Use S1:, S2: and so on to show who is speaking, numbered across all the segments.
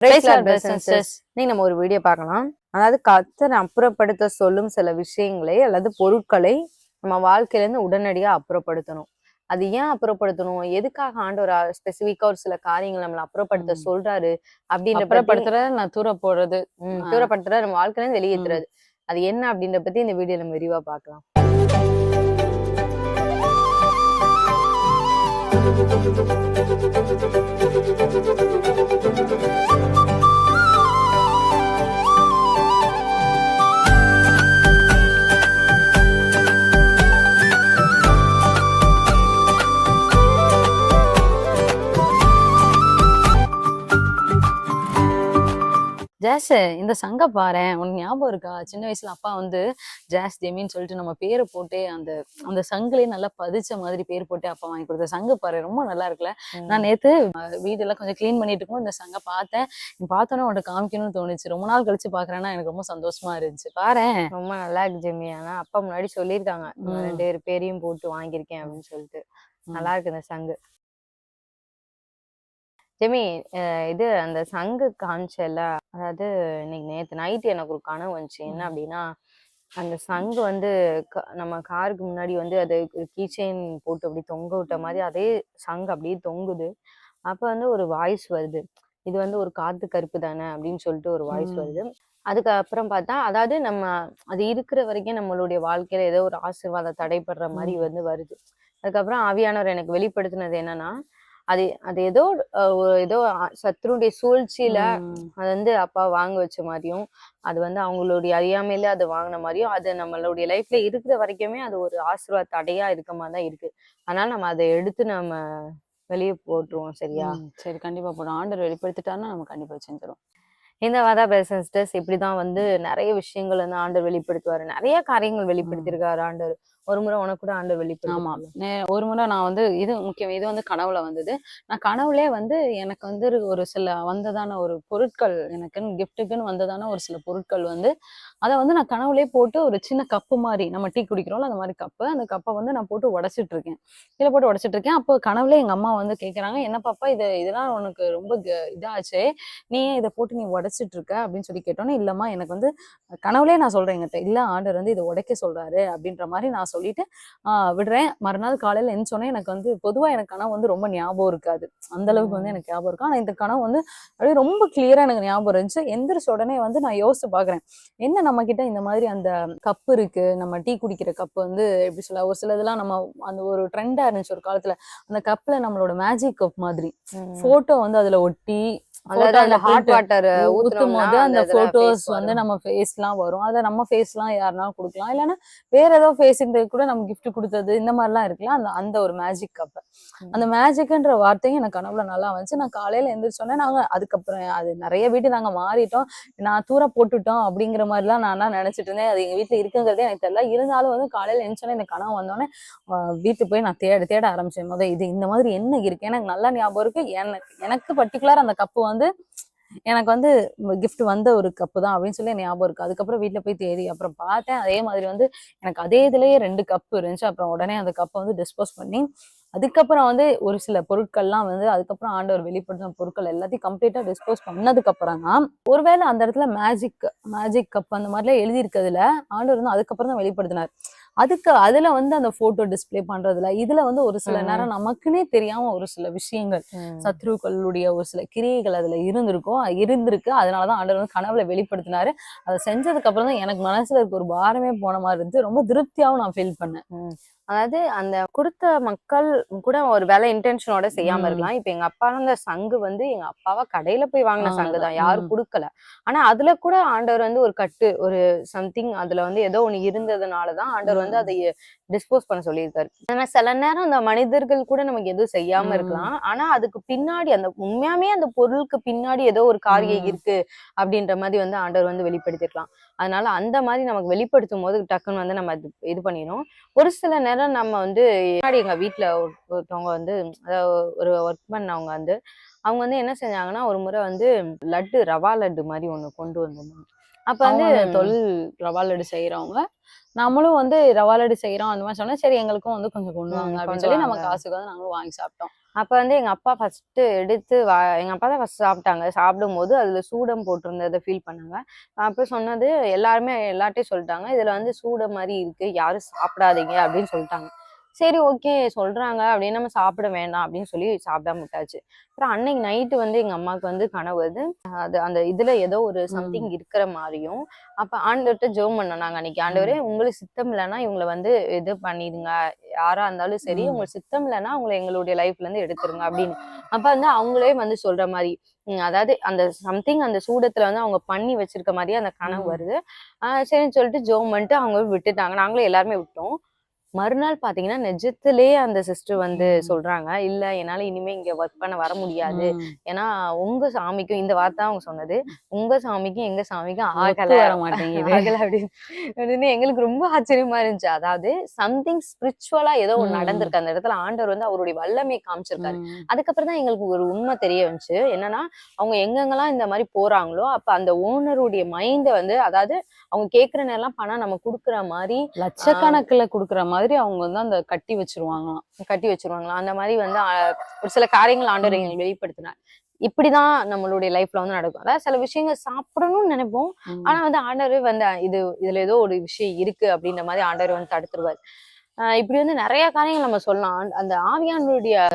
S1: இன்னைக்கு நம்ம ஒரு வீடியோ பார்க்கலாம். அதாவது கத்தர் அப்புறப்படுத்த சொல்லும் சில விஷயங்களை அல்லது பொருட்களை நம்ம வாழ்க்கையில இருந்து உடனடியா அப்புறப்படுத்தணும். அது ஏன் அப்புறப்படுத்தணும்? எதுக்காக ஆண்டவர் ஸ்பெசிஃபிக்கா ஒரு சில காரியங்கள் நம்மள அப்புறப்படுத்த. சொல்றாரு? அப்படின்ற பத்தி
S2: அப்புறப்படுத்துற நான் தூர போடுறது
S1: ம்,
S2: ஆ.
S1: தூரப்படுத்துற நம்ம வாழ்க்கையில வெளியேற்றுறது அது என்ன அப்படின்ற பத்தி இந்த வீடியோ நம்ம விரிவா பார்க்கலாம்.
S2: ஜாஸ் இந்த சங்க பாரேன் உனக்கு ஞாபகம் இருக்கா? சின்ன வயசுல அப்பா வந்து ஜாஸ் ஜெமின்னு சொல்லிட்டு நம்ம பேரை போட்டு அந்த அந்த சங்கிலே நல்லா பதிச்ச மாதிரி பேர் போட்டு அப்பா வாங்கி கொடுத்த சங்கு பாரு ரொம்ப நல்லா இருக்குல்ல. நான் நேத்து வீடெல்லாம் கொஞ்சம் க்ளீன் பண்ணிட்டு இருக்கும் இந்த சங்க பார்த்தேன். பார்த்தோன்னே உன்கிட்ட காமிக்கணும்னு தோணுச்சு. ரொம்ப நாள் கழிச்சு பாக்குறேன்னா எனக்கு ரொம்ப சந்தோஷமா இருந்துச்சு. பாரேன்.
S1: ரொம்ப நல்லா இருக்கு ஜெமி. ஆனா அப்பா முன்னாடி சொல்லியிருக்காங்க. ரெண்டு பேர் பேரையும் போட்டு வாங்கியிருக்கேன் அப்படின்னு சொல்லிட்டு. நல்லா இருக்கு இந்த சங்கு. ஜெமி இது அந்த சங்கு காமிச்சல அதாவது இன்னைக்கு நேத்து நைட் எனக்கு ஒரு கனவு வந்துச்சு என்ன. அப்படின்னா அந்த சங்கு வந்து நம்ம காருக்கு முன்னாடி வந்து அது கீ செயின் போட்டு அப்படி தொங்க விட்ட மாதிரி அதே சங்கு அப்படியே தொங்குது அப்ப வந்து ஒரு வாய்ஸ் வருது இது வந்து ஒரு காத்து கருப்பு தானே அப்படின்னு சொல்லிட்டு ஒரு வாய்ஸ். வருது அதுக்கப்புறம் பார்த்தா அதாவது நம்ம அது இருக்கிற வரைக்கும் நம்மளுடைய வாழ்க்கையில ஏதோ ஒரு ஆசீர்வாதம் தடைப்படுற மாதிரி. வந்து வருது அதுக்கப்புறம் ஆவியானவர் எனக்கு வெளிப்படுத்தினது என்னன்னா அது அது ஏதோ ஏதோ சத்ருடைய சூழ்ச்சியில. அது வந்து அப்பா வாங்க வச்ச மாதிரியும் அது வந்து அவங்களுடைய அறியாமையில அது வாங்கின மாதிரியும் அது நம்மளுடைய லைஃப்ல இருக்கிற வரைக்குமே அது ஒரு ஆசீர்வாத தடையா இருக்க மாதிரி தான் இருக்கு. அதனால நம்ம அதை எடுத்து நம்ம வெளியே போட்டுருவோம் சரியா.
S2: சரி கண்டிப்பா போடும் ஆண்டர் வெளிப்படுத்திட்டாருன்னா நம்ம கண்டிப்பா செஞ்சிடும்
S1: இந்த வாதா சிஸ்டர்ஸ் இப்படிதான் வந்து நிறைய விஷயங்கள் வந்து ஆண்டவர் வெளிப்படுத்துவாரு. நிறைய காரியங்கள் வெளிப்படுத்தியிருக்காரு ஆண்டவர். ஒரு முறை உனக்கு கூட ஆண்டவர்
S2: ஆமா.
S1: வெளிப்படுத்துவாங்க
S2: நே- ஒரு முறை நான் வந்து இது முக்கியம் இது வந்து கனவுல வந்தது. நான் கனவுலே வந்து எனக்கு வந்து ஒரு சில வந்ததான ஒரு பொருட்கள் எனக்குன்னு கிஃப்ட்டுக்குன்னு வந்ததான ஒரு சில பொருட்கள் வந்து அதை வந்து நான் கனவுலே போட்டு ஒரு சின்ன கப்பு மாதிரி நம்ம டீ குடிக்கிறோம்ல அந்த மாதிரி கப்பு அந்த கப்பை வந்து நான் போட்டு உடைச்சிட்டு இருக்கேன் கீழே போட்டு உடைச்சிட்டு இருக்கேன் அப்போ கனவுல எங்க அம்மா வந்து கேக்குறாங்க என்ன பாப்பா இது இதெல்லாம் உனக்கு ரொம்ப இதாச்சே. நீ ஏன் இதை போட்டு நீ உடைச்சிட்டு இருக்க அப்படின்னு சொல்லி கேட்டோன்னே இல்லம்மா எனக்கு வந்து கனவுலே நான் சொல்றேன் என்கிட்ட இல்ல ஆண்டர் வந்து இதை உடைக்க சொல்றாரு. அப்படின்ற மாதிரி நான் சொல்லிட்டு விடுறேன். மறுநாள் காலையில எந்திரிச்சோன்னே எனக்கு வந்து பொதுவா எனக்கு கனவு வந்து ரொம்ப ஞாபகம் இருக்காது. அந்த அளவுக்கு வந்து எனக்கு ஞாபகம் இருக்கும் ஆனா இந்த கனவு வந்து அப்படியே ரொம்ப கிளியரா எனக்கு ஞாபகம் இருந்துச்சு. எந்திரிச்ச உடனே வந்து நான் யோசிச்சு பாக்குறேன் என்ன நம்ம கிட்ட இந்த மாதிரி அந்த கப்பு இருக்கு? நம்ம டீ குடிக்கிற கப்பு வந்து எப்படி சொல்ல ஒரு சில இதெல்லாம் நம்ம அந்த ஒரு ட்ரெண்டா இருந்துச்சு ஒரு காலத்துல. அந்த கப்ல நம்மளோட மேஜிக் கப் மாதிரி. போட்டோ வந்து அதுல ஒட்டி
S1: அந்த ஹாட் வாட்டர்
S2: ஊத்தும் போது அந்த போட்டோஸ் வந்து நம்ம ஃபேஸ்லாம் வரும். அதை நம்ம ஃபேஸ்லாம் யாருனாலும் கொடுக்கலாம். இல்லைன்னா வேற ஏதோ ஃபேஸுக்கு கூட நம்ம gift கொடுத்தது இந்த மாதிரிலாம் இருக்குல்ல அந்த அந்த ஒரு மேஜிக் கப்
S1: ம்.
S2: அந்த மேஜிக்ன்ற வார்த்தையும் எனக்கு கனவுல நல்லா வந்துச்சு. நான் காலையில எந்திரிச்சோன்னே நாங்க அதுக்கப்புறம் அது நிறைய வீட்டு நாங்க மாறிட்டோம். நான் தூர போட்டுட்டோம் அப்படிங்கிற மாதிரிலாம் நான் நினைச்சிட்டு இருந்தேன். அது எங்க வீட்டுல இருக்குங்கிறதே எனக்கு தெரியல. இருந்தாலும் வந்து காலையில எந்திரிச்சோன்னே இந்த கனவு வந்தோடனே வீட்டுக்கு போய் நான் தேட தேட ஆரம்பிச்சேன். முத இது இந்த மாதிரி என்ன இருக்கு? எனக்கு நல்லா ஞாபகம் இருக்கு. எனக்கு எனக்கு பர்டிகுலர் அந்த கப்பு வந்து எனக்கு வந்து கிஃப்ட் வந்த ஒரு கப்பு தான் அப்படின்னு சொல்லி ஞாபகம் இருக்கு. அதுக்கப்புறம் வீட்டில் போய் தேடி அப்புறம் பார்த்தேன். அதே மாதிரி வந்து எனக்கு அதே இதுலயே ரெண்டு கப்பு இருந்துச்சு. அப்புறம் உடனே அந்த கப்பை வந்து டிஸ்போஸ் பண்ணி அதுக்கப்புறம் வந்து ஒரு சில பொருட்கள்லாம் வந்து அதுக்கப்புறம் ஆண்டவர் வெளிப்படுத்தின பொருட்கள் எல்லாத்தையும் கம்ப்ளீட்டா டிஸ்போஸ் பண்ணதுக்கு அப்புறம் தான் ஒருவேளை அந்த இடத்துல மேஜிக் மேஜிக் கப் அந்த மாதிரிலாம் எழுதி இருக்கிறதுல ஆண்டவர் வந்து அதுக்கப்புறம் தான் வெளிப்படுத்தினார். அதுக்கு அதுல வந்து அந்த போட்டோ டிஸ்ப்ளே பண்றதுல இதுல வந்து ஒரு சில. நேரம் நமக்குன்னே தெரியாம ஒரு சில விஷயங்கள் சத்ருக்களுடைய ஒரு சில கிரியைகள் அதுல இருந்திருக்கும் இருந்திருக்கு. அதனாலதான் ஆண்டவர் வந்து கனவுல வெளிப்படுத்தினாரு. அதை செஞ்சதுக்கு அப்புறம் தான் எனக்கு மனசுல இருக்க ஒரு பாரமே போன மாதிரி இருந்துச்சு. ரொம்ப திருப்தியாவும் நான் ஃபீல் பண்ணேன்.
S1: அதாவது அந்த கொடுத்த மக்கள் கூட ஒரு வேலை இன்டென்ஷனோட செய்யாம. இருக்கலாம் இப்ப எங்க அப்பா அந்த சங்கு வந்து எங்க அப்பாவா கடையில போய் வாங்கின சங்கு தான் யாரும். கொடுக்கல ஆனா அதுல கூட ஆண்டவர் வந்து ஒரு கட்டு ஒரு சம்திங் அதுல வந்து ஏதோ ஒண்ணு இருந்ததுனாலதான் ஆண்டவர் வந்து. அதை டிஸ்போஸ் பண்ண சொல்லியிருக்காரு. ஆனா சில நேரம் அந்த மனிதர்கள் கூட நமக்கு எதுவும் செய்யாம. இருக்கலாம். ஆனா அதுக்கு பின்னாடி அந்த உண்மையாமே அந்த பொருளுக்கு பின்னாடி ஏதோ ஒரு காரியம். இருக்கு அப்படின்ற மாதிரி வந்து ஆண்டவர் வந்து வெளிப்படுத்திருக்கலாம் அதனால அந்த மாதிரி நமக்கு வெளிப்படுத்தும் போது டக்குன்னு வந்து நம்ம இது- பண்ணிடும் ஒரு சில நேரம் நம்ம வந்து முன்னாடி எங்க வீட்ல ஒரு- ஒருத்தவங்க வந்து ஒரு ஒர்க் பண்ணவங்க வந்து அவங்க வந்து என்ன செஞ்சாங்கன்னா ஒரு முறை வந்து லட்டு ரவா லட்டு மாதிரி ஒண்ணு கொண்டு வந்திருந்தாங்க. அப்ப வந்து
S2: தொழில் ரவா லட்டு செய்யறவங்க நம்மளும் வந்து ரவா லட்டு செய்யறோம் அந்த மாதிரி சொன்னா சரி எங்களுக்கும் வந்து கொஞ்சம் கொண்டு வாங்க அப்படின்னு சொல்லி நம்ம. காசுக்கு வந்து நாங்களும் வாங்கி சாப்பிட்டோம்.
S1: அப்ப வந்து எங்க அப்பா ஃபர்ஸ்ட் எடுத்து வா எங்க அப்பா தான் ஃபர்ஸ்ட் சாப்பிட்டாங்க. சாப்பிடும்போது அதுல சூடம் போட்டிருந்ததை ஃபீல் பண்ணாங்க. அப்ப சொன்னது எல்லாருமே எல்லார்ட்டையும் சொல்லிட்டாங்க. இதுல வந்து சூடம் மாதிரி இருக்கு. யாரும் சாப்பிடாதீங்க அப்படின்னு சொல்லிட்டாங்க. சரி ஓகே சொல்றாங்க அப்படின்னு நம்ம சாப்பிட வேண்டாம் அப்படின்னு சொல்லி சாப்பிடாம விட்டாச்சு. அப்புறம் அன்னைக்கு நைட்டு வந்து எங்க அம்மாவுக்கு வந்து கனவு வருது அது அந்த இதுல ஏதோ ஒரு சம்திங் இருக்கிற மாதிரியும் அப்ப ஆண்டவர்கிட்ட ஜெபம் பண்ணோம் நாங்க அன்னைக்கு. ஆண்டவரே உங்களுக்கு சித்தம் இல்லைன்னா இவங்களை வந்து இது பண்ணிடுங்க. யாரா இருந்தாலும் சரி. உங்களுக்கு சித்தம் இல்லைன்னா அவங்களை எங்களுடைய லைஃப்ல இருந்து எடுத்துருங்க அப்படின்னு. அப்ப வந்து அவங்களே வந்து சொல்ற மாதிரி அதாவது அந்த சம்திங் அந்த சூடத்துல வந்து அவங்க பண்ணி வச்சிருக்க மாதிரியே அந்த கனவு. வருது. ஆஹ் சரின்னு சொல்லிட்டு ஜோம் பண்ணிட்டு அவங்க விட்டுட்டாங்க. நாங்களும் எல்லாருமே விட்டோம். மறுநாள் பாத்தீங்கன்னா நிஜத்திலேயே அந்த சிஸ்டர் வந்து. சொல்றாங்க. இல்ல என்னால இனிமே இங்க ஒர்க் பண்ண வர முடியாது. ஏன்னா உங்க சாமிக்கும் இந்த வார்த்தை அவங்க சொன்னது. உங்க சாமிக்கும் எங்க சாமிக்கும் ஆகல.
S2: வர மாட்டேங்குது.
S1: ஆகல அப்படின்னு. எங்களுக்கு ரொம்ப ஆச்சரியமா இருந்துச்சு. அதாவது சம்திங் ஸ்பிரிச்சுவலா ஏதோ
S2: ம்.
S1: நடந்திருக்கு. அந்த இடத்துல ஆண்டவர் வந்து அவருடைய வல்லமையை காமிச்சிருக்காரு. அதுக்கப்புறம் தான் எங்களுக்கு ஒரு உண்மை தெரிய வந்துச்சு. என்னன்னா அவங்க எங்கெங்கெல்லாம் இந்த மாதிரி போறாங்களோ அப்ப அந்த ஓனருடைய மைண்ட வந்து அதாவது அவங்க கேக்குற நேரம் பணம் நம்ம குடுக்குற மாதிரி
S2: லட்சக்கணக்குல குடுக்குற மாதிரி அவங்க வந்து அந்த கட்டி வச்சிருவாங்களாம்.
S1: கட்டி வச்சிருவாங்களா அந்த மாதிரி வந்து ஒரு சில காரியங்கள் ஆண்டவர். எங்களுக்கு வெளிப்படுத்தினார். இப்படிதான் நம்மளுடைய லைஃப்ல வந்து நடக்கும். அதாவது சில விஷயங்கள் சாப்பிடணும்னு நினைப்போம். ஆனா வந்து ஆண்டவர் வந்து இது இதுல ஏதோ ஒரு விஷயம் இருக்கு அப்படின்ற மாதிரி ஆண்டவர் வந்து தடுத்துருவார். இப்படி வந்து நிறைய காரியங்கள் நம்ம சொல்லலாம். அந்த ஆவியானுடைய.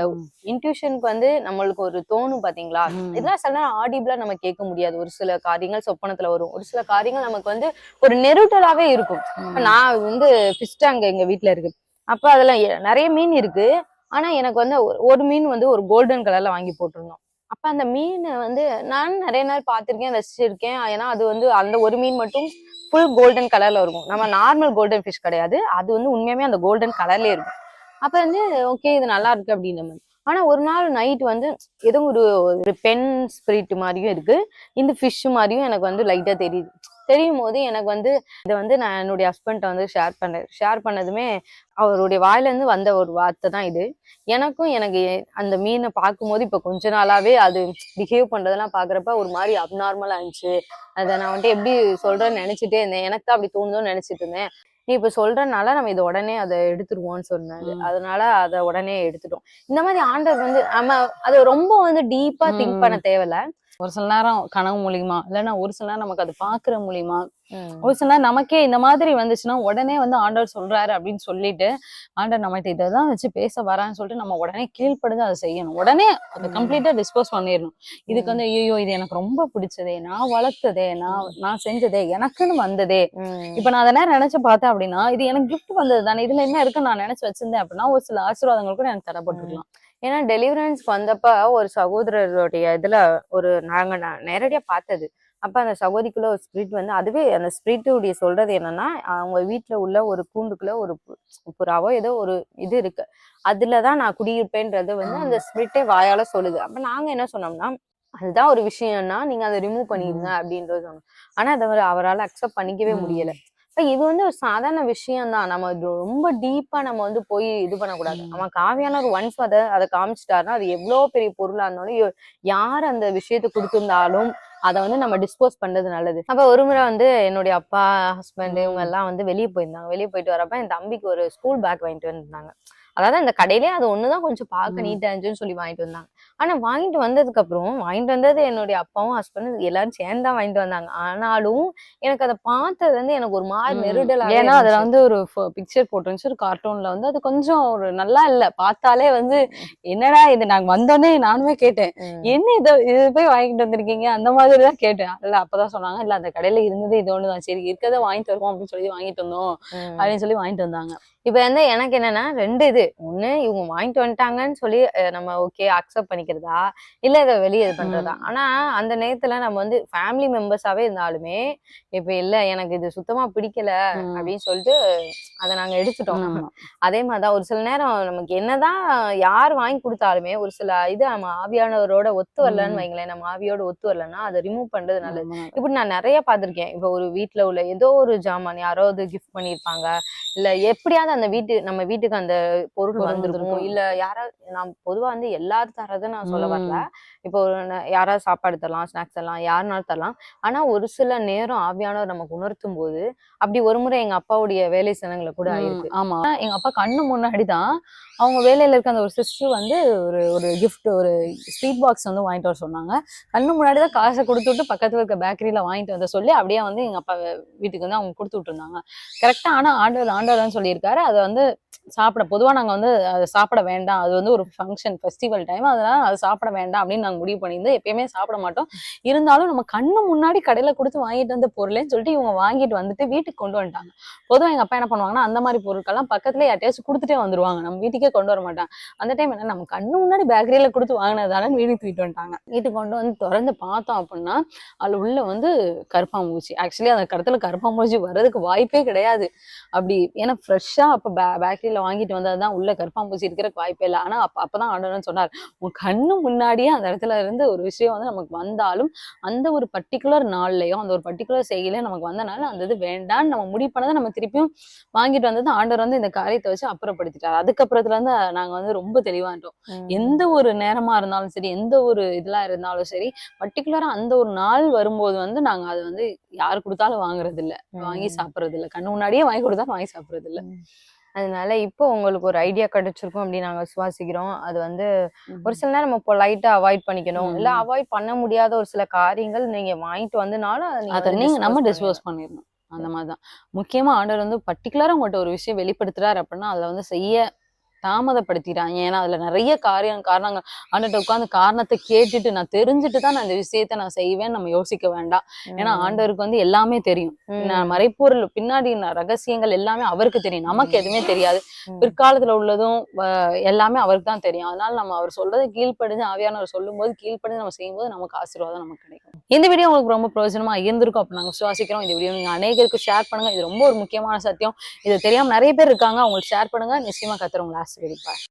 S1: இன்ட்யூஷனுக்கு வந்து நம்மளுக்கு ஒரு தோணும் பாத்தீங்களா. இதெல்லாம் சில நேரம் ஆடிபிளா நம்ம கேட்க முடியாது. ஒரு சில காரியங்கள் சொப்பனத்துல வரும். ஒரு சில காரியங்கள் நமக்கு வந்து ஒரு நெருட்டலாவே இருக்கும். நான் வந்து ஃபிஷ் டேங்க் எங்க வீட்ல இருக்கு. அப்ப அதுல எ- நிறைய மீன் இருக்கு. ஆனா எனக்கு வந்து ஒரு மீன் வந்து ஒரு கோல்டன் கலர்ல வாங்கி போட்டிருந்தோம். அப்ப அந்த மீனை வந்து நான் நிறைய நாள் பார்த்திருக்கேன் ரசிச்சிருக்கேன். ஏன்னா அது வந்து அந்த ஒரு மீன் மட்டும் ஃபுல் கோல்டன் கலர்ல இருக்கும். நம்ம நார்மல் கோல்டன் ஃபிஷ் கிடையாது. அது வந்து உண்மையுமே அந்த கோல்டன் கலர்லயே இருக்கும். அப்ப வந்து ஓகே இது நல்லா இருக்கு அப்படின்ற மாதிரி. ஆனா ஒரு நாள் நைட் வந்து ஏதோ ஒரு ஒரு பென் ஸ்பிரிட் மாதிரியும் இருக்கு. இந்த ஃபிஷ் மாதிரியும் எனக்கு வந்து லைட்டா தெரியுது. தெரியும் போது எனக்கு வந்து இதை வந்து நான் என்னுடைய ஹஸ்பண்ட்ட வந்து ஷேர் பண்ணேன் ஷேர் பண்ணதுமே அவருடைய வாயில இருந்து வந்த ஒரு வார்த்தை தான் இது. எனக்கும் எனக்கு அந்த மீனை பார்க்கும்போது இப்ப கொஞ்ச நாளாவே அது பிஹேவ் பண்றதெல்லாம் பாக்குறப்ப ஒரு மாதிரி அப்நார்மலா இருந்துச்சு. அதை நான் வந்துட்டு எப்படி சொல்றேன்னு நினைச்சிட்டே இருந்தேன். எனக்கு தான் அப்படி தோணுதோன்னு நினைச்சிட்டு இருந்தேன். நீ இப்ப சொல்றதுனால நம்ம இது உடனே அதை எடுத்துருவோம்னு சொன்னாரு. அதனால அதை உடனே எடுத்துட்டோம். இந்த மாதிரி ஆண்டவர் வந்து நம்ம அது ரொம்ப வந்து டீப்பா திங்க். பண்ண தேவையில்ல.
S2: ஒரு சில நேரம் கனவு மூலியமா இல்லைன்னா ஒரு சில நேரம் நமக்கு அது பாக்குற மூலியமா. ஒரு சில நேரம் நமக்கே இந்த மாதிரி வந்துச்சுன்னா உடனே வந்து ஆண்டவர் சொல்றாரு அப்படின்னு சொல்லிட்டு ஆண்டவர் நம்மகிட்ட இதைதான் வச்சு பேச வரான்னு சொல்லிட்டு நம்ம உடனே கீழ்ப்படுது அதை செய்யணும் உடனே அதை. கம்ப்ளீட்டா டிஸ்போஸ் பண்ணிடணும் இதுக்கு. வந்து ஐயோ இது எனக்கு ரொம்ப பிடிச்சதே நான் வளர்த்ததே நான் நான் செஞ்சதே எனக்குன்னு வந்ததே. இப்ப நான் அதை நேரம் நினைச்சு பார்த்தேன் அப்படின்னா இது எனக்கு கிஃப்ட் வந்தது தானே இதுல என்ன இருக்கு நான் நினைச்சு வச்சிருந்தேன் அப்படின்னா ஒரு சில ஆசீர்வாதங்கள் கூட எனக்கு தரப்பட்டிருக்கலாம்
S1: ஏன்னா டெலிவரன்ஸ்க்கு வந்தப்ப ஒரு சகோதரருடைய இதுல ஒரு நாங்க ந- நேரடியா பார்த்தது. அப்ப அந்த சகோதரிக்குள்ள ஒரு ஸ்பிரிட் வந்து அதுவே அந்த ஸ்பிரிட்டுடைய சொல்றது என்னன்னா அவங்க வீட்ல உள்ள ஒரு கூண்டுக்குள்ள ஒரு புறாவோ ஏதோ ஒரு இது இருக்கு. அதுலதான் நான் குடியிருப்பேன்றது வந்து அந்த ஸ்பிரிட்டே வாயால சொல்லுது. அப்ப நாங்க என்ன சொன்னோம்னா அதுதான் ஒரு விஷயம்னா நீங்க அதை ரிமூவ் பண்ணிடுங்க அப்படின்றது சொன்னோம். ஆனா அதை அவர் அவரால் அக்செப்ட் பண்ணிக்கவே. முடியல. இது வந்து ஒரு சாதாரண விஷயம் தான் நம்ம ரொம்ப டீப்பா நம்ம வந்து போய் இது பண்ணக்கூடாது.
S2: ம்.
S1: அவன் காவியான ஒன்ஸ் அதை அதை காமிச்சிட்டாருன்னா அது எவ்வளவு பெரிய பொருளா இருந்தாலும் யார் அந்த விஷயத்தை கொடுத்திருந்தாலும் அதை வந்து நம்ம டிஸ்போஸ் பண்றது நல்லது. அப்ப ஒரு முறை வந்து என்னுடைய அப்பா ஹஸ்பண்ட் இவங்க. எல்லாம் வந்து வெளியே போயிருந்தாங்க. வெளியே போயிட்டு வரப்ப என் தம்பிக்கு ஒரு ஸ்கூல் பேக் வாங்கிட்டு வந்திருந்தாங்க. அதாவது அந்த கடையிலே அது ஒண்ணுதான் கொஞ்சம் பார்க்க. நீட்டா இருந்துச்சுன்னு சொல்லி வாங்கிட்டு வந்தாங்க. ஆனா வாங்கிட்டு வந்ததுக்கு அப்புறம் வாங்கிட்டு வந்தது என்னுடைய அப்பாவும் ஹஸ்பண்டும் எல்லாரும் சேர்ந்து தான் வாங்கிட்டு வந்தாங்க. ஆனாலும் எனக்கு அதை பார்த்தது வந்து எனக்கு ஒரு மாதிரி. நெருடலா
S2: ஏன்னா அதுல வந்து ஒரு பிக்சர் போட்டுருந்துச்சு ஒரு கார்ட்டூன்ல வந்து அது கொஞ்சம் ஒரு நல்லா இல்ல. பார்த்தாலே வந்து என்னடா இது? நாங்க வந்தோடனே நானுமே கேட்டேன் என்ன இது? இது போய் வாங்கிட்டு வந்திருக்கீங்க? அந்த மாதிரி தான் கேட்டேன். இல்ல அப்பதான் சொன்னாங்க இல்ல அந்த கடையில இருந்தது இது ஒண்ணுதான். சரி இருக்கதை வாங்கிட்டு வருவோம் அப்படின்னு சொல்லி வாங்கிட்டு வந்தோம். அப்படின்னு சொல்லி வாங்கிட்டு வந்தாங்க.
S1: இப்ப வந்து எனக்கு என்னன்னா ரெண்டு இது. ஒண்ணு இவங்க வாங்கிட்டு வந்துட்டாங்கன்னு சொல்லி நம்ம ஓகே அக்செப்ட் பண்ணிக்கிறதா இல்ல இதை வெளியே இது பண்றதா. ஆனா அந்த நேரத்துல நம்ம வந்து ஃபேமிலி மெம்பர்ஸாவே இருந்தாலுமே இப்ப இல்ல எனக்கு இது சுத்தமா பிடிக்கல. அப்படின்னு சொல்லிட்டு அதை நாங்க எடுத்துட்டோம். அதே மாதிரிதான் ஒரு சில நேரம் நமக்கு என்னதான் யார் வாங்கி கொடுத்தாலுமே ஒரு சில இது நம்ம ஆவியானவரோட ஒத்து வரலன்னு. வைங்களேன் நம்ம ஆவியோட ஒத்து வரலன்னா அதை ரிமூவ் பண்றது நல்லது. இப்படி நான் நிறைய பார்த்திருக்கேன் இப்ப ஒரு வீட்ல உள்ள ஏதோ ஒரு ஜாமான் யாராவது கிஃப்ட் பண்ணிருப்பாங்க இல்ல எப்படியாவது அந்த வீட்டு நம்ம வீட்டுக்கு அந்த பொருள் வந்திருக்கும். இல்ல யாராவது நான் பொதுவா வந்து எல்லாரும் தரதை நான் சொல்ல வரல. இப்போ யாராவது சாப்பாடு தரலாம் ஸ்நாக்ஸ் தரலாம் யாருனாலும் தரலாம். ஆனா ஒரு சில நேரம் ஆவியானவர் நமக்கு உணர்த்தும் போது அப்படி ஒரு முறை எங்க அப்பாவுடைய வேலை சனங்களை கூட ஆயிருக்கு.
S2: ஆமா. எங்க அப்பா கண்ணு முன்னாடி தான் அவங்க வேலையில இருக்க அந்த ஒரு சிஸ்டர் வந்து ஒரு ஒரு gift ஒரு ஸ்வீட் பாக்ஸ் வந்து வாங்கிட்டு வர சொன்னாங்க. கண்ணு முன்னாடி தான் காசை கொடுத்து விட்டு பக்கத்துல இருக்க பேக்கரியில வாங்கிட்டு வந்த சொல்லி அப்படியே வந்து எங்க அப்பா வீட்டுக்கு வந்து அவங்க கொடுத்து விட்டுருந்தாங்க. கரெக்டா ஆனா ஆண்டவர் ஆண்டவர் சொல்லியிருக்காரு. அதை வந்து சாப்பிட பொதுவாக நாங்கள் வந்து அதை சாப்பிட வேண்டாம். அது வந்து ஒரு ஃபங்க்ஷன் ஃபெஸ்டிவல் டைம் அதனால் அது சாப்பிட வேண்டாம் அப்படின்னு நாங்கள் முடிவு பண்ணியிருந்தோம் எப்பயுமே சாப்பிட மாட்டோம். இருந்தாலும் நம்ம கண்ணு முன்னாடி கடையில் கொடுத்து வாங்கிட்டு வந்த பொருளேன்னு சொல்லிட்டு இவங்க வாங்கிட்டு வந்துட்டு வீட்டுக்கு கொண்டு வந்துட்டாங்க. பொதுவாக எங்கள் அப்பா என்ன பண்ணுவாங்கன்னா அந்த மாதிரி பொருட்கள்லாம் பக்கத்துல யார்ட்டையாச்சும் கொடுத்துட்டே வந்துருவாங்க. நம்ம வீட்டுக்கே கொண்டு வர மாட்டாங்க. அந்த டைம் என்ன நம்ம கண்ணு முன்னாடி பேக்கரியில் கொடுத்து வாங்கினதால வீட்டுக்கு தூக்கிட்டு வந்துட்டாங்க. வீட்டுக்கு கொண்டு வந்து திறந்து பார்த்தோம் அப்படின்னா அதில் உள்ள வந்து கருப்பாம்பூச்சி. ஆக்சுவலி அந்த கருத்தில் கருப்பாம்பூச்சி வர்றதுக்கு வாய்ப்பே கிடையாது. அப்படி ஏன்னா ஃப்ரெஷ்ஷாக அப்போ பே பேக்கரியில் வாங்கிட்டு வந்ததுதான் உள்ள கருப்பாம்பூச்சி இருக்கிறதுக்கு வாய்ப்பே இல்லை. ஆனா அப்ப அப்பதான் ஆண்டவன் சொன்னார். உன் கண்ணு முன்னாடியே அந்த இடத்துல இருந்து ஒரு விஷயம் வந்து நமக்கு வந்தாலும் அந்த ஒரு பர்டிகுலர் நாள்லயும் அந்த ஒரு பர்டிகுலர் செய்கையிலயும் நமக்கு வந்தனால அந்த இது வேண்டாம்னு நம்ம முடிவு பண்ணதை நம்ம திருப்பியும் வாங்கிட்டு வந்தது ஆண்டவர் வந்து இந்த காரியத்தை வச்சு அப்புறப்படுத்திட்டார். அதுக்கப்புறத்துல இருந்து நாங்க வந்து ரொம்ப தெளிவாண்டோம். எந்த ஒரு நேரமா இருந்தாலும் சரி எந்த ஒரு இதெல்லாம் இருந்தாலும் சரி பர்டிகுலரா அந்த ஒரு நாள் வரும்போது வந்து நாங்க அதை வந்து யாரு கொடுத்தாலும் வாங்குறது இல்ல வாங்கி. சாப்பிடுறது இல்ல கண்ணு முன்னாடியே வாங்கி கொடுத்தாலும் வாங்கி சாப்பிடுறது இல்ல
S1: அதனால இப்போ உங்களுக்கு ஒரு ஐடியா கிடைச்சிருக்கும் அப்படின்னு நாங்க சுவாசிக்கிறோம். அது வந்து. ஒரு சில நேரம் நம்ம பொலைட்டா அவாய்ட் பண்ணிக்கணும். இல்ல. அவாய்ட் பண்ண முடியாத ஒரு சில காரியங்கள் நீங்க வாங்கிட்டு வந்தனாலும் அதை நீங்க
S2: நம்ம டிஸ்போஸ் பண்ணிடணும். அந்த மாதிரிதான். முக்கியமா ஆண்டவர் வந்து பர்டிகுலரா உங்கள்ட்ட ஒரு விஷயம் வெளிப்படுத்துறாரு அப்படின்னா அதுல வந்து செய்ய தாமதப்படுத்திட்டாங்க ஏன்னா அதுல நிறைய காரியம் காரணங்கள் ஆண்டர்கிட்ட உட்கார்ந்து காரணத்தை கேட்டுட்டு நான் தெரிஞ்சுட்டு தான் நான் இந்த விஷயத்த நான் செய்வேன்னு நம்ம யோசிக்க வேண்டாம். ஏன்னா ஆண்டவருக்கு வந்து எல்லாமே தெரியும். நான் மறைப்பொருள் பின்னாடி ரகசியங்கள் எல்லாமே அவருக்கு தெரியும். நமக்கு எதுவுமே தெரியாது. பிற்காலத்துல உள்ளதும் எல்லாமே அவருக்கு தான் தெரியும். அதனால நம்ம அவர் சொல்றதை கீழ்ப்படிஞ்சு ஆவியானவர் சொல்லும்போது கீழ்ப்படிஞ்சு நம்ம செய்யும்போது நமக்கு ஆசீர்வாதம் நமக்கு கிடைக்கும். இந்த வீடியோ உங்களுக்கு ரொம்ப பிரயோஜனமா இருந்திருக்கும் அப்ப நாங்கள் சுவாசிக்கிறோம் இந்த வீடியோ நீங்க அநேகருக்கு ஷேர் பண்ணுங்க. இது ரொம்ப ஒரு முக்கியமான சத்தியம். இது தெரியாம நிறைய பேர் இருக்காங்க. அவங்களுக்கு ஷேர் பண்ணுங்க. நிச்சயமா கத்துறவங்களை ஆசீர்வதிப்பார்.